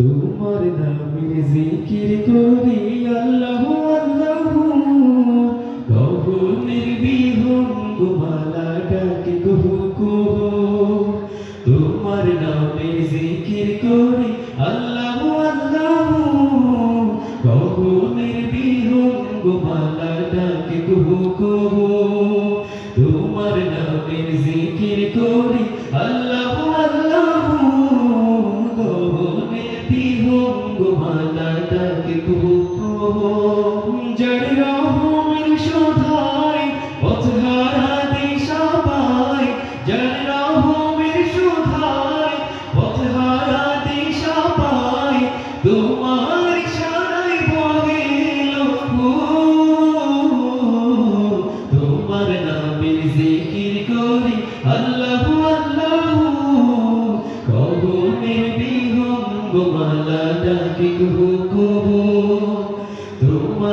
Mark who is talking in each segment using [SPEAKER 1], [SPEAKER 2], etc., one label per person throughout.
[SPEAKER 1] তোমার নামের জিকির করি আল্লাহ আল্লাহ। গগনের বিহঙ্গ মালা ডাকে কুহু তোমার নামের জিকির করি আল্লাহ আল্লাহ। গগনের বিহঙ্গ মালা ডাকে কুহু তোমার নামের জিকির করি বিহঙ্গ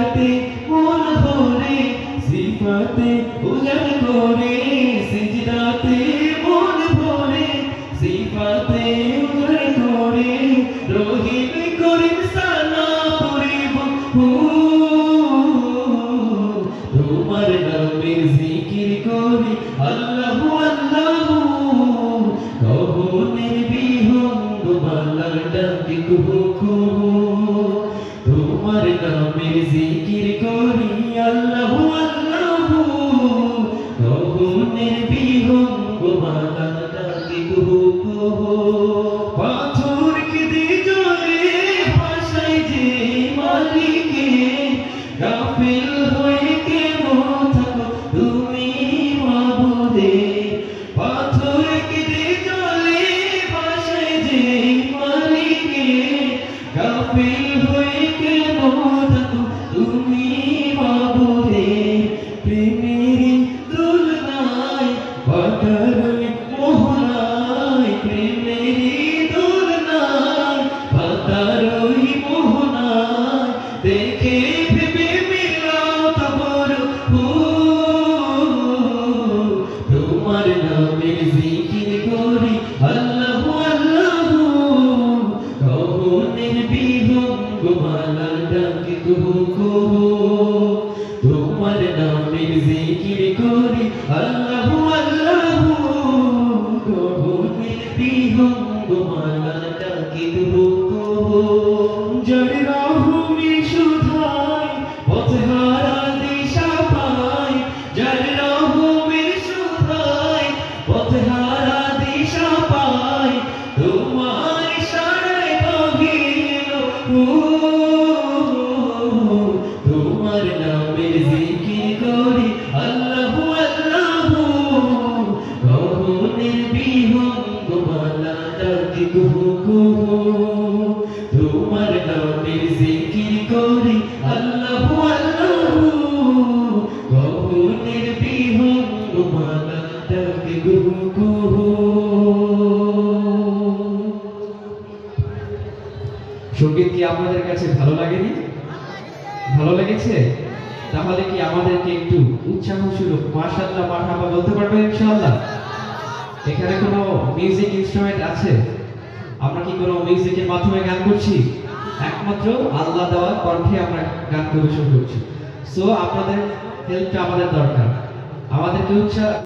[SPEAKER 1] সিজদাতে মন ভরে, সিফাতে উজাড় করে সিজদাতে মন ভরে, সিফাতে উজাড় করে রহিম করিম সানা পরিব তোমার নামের জিকির করি, আল্লাহ আল্লাহ। কবনের বিহঙ্গ মালার ডাকে কুহু কুহু। তোমার নামের জিকির করি, আল্লাহ আল্লাহ। কবনের বিহঙ্গ মালার ডাকে কুহু পাথর কেঁদে জলে ভাষায় যে মালিকে, গাফিল name. জড় রহমি সুধাই পথহারা দিশা পাই। জড় রহমি সুধাই পথহারা তোমার নামের জিকির করি আল্লাহ আল্লাহ। গগনের বিহঙ্গ মালা ডাকি কুহু
[SPEAKER 2] সংগীত কি আপনাদের কাছে ভালো লাগেনি? ভালো লেগেছে? তাহলে কি আমাদেরকে একটু উৎসাহ শুরু মাশাআল্লাহ মারহাবা বলতে পারবেন ইনশাআল্লাহ? এখানে কোনো মিউজিক ইনস্ট্রুমেন্ট আছে? আমরা কি কোনো মিউজিকের মাধ্যমে গান করছি? একমাত্র আল্লাহ দেওয়ার কণ্ঠে আমরা গান পরিবেশন করছি। সো আপনাদের হেল্পটা আমাদের দরকার। আমাদেরকে উৎসাহ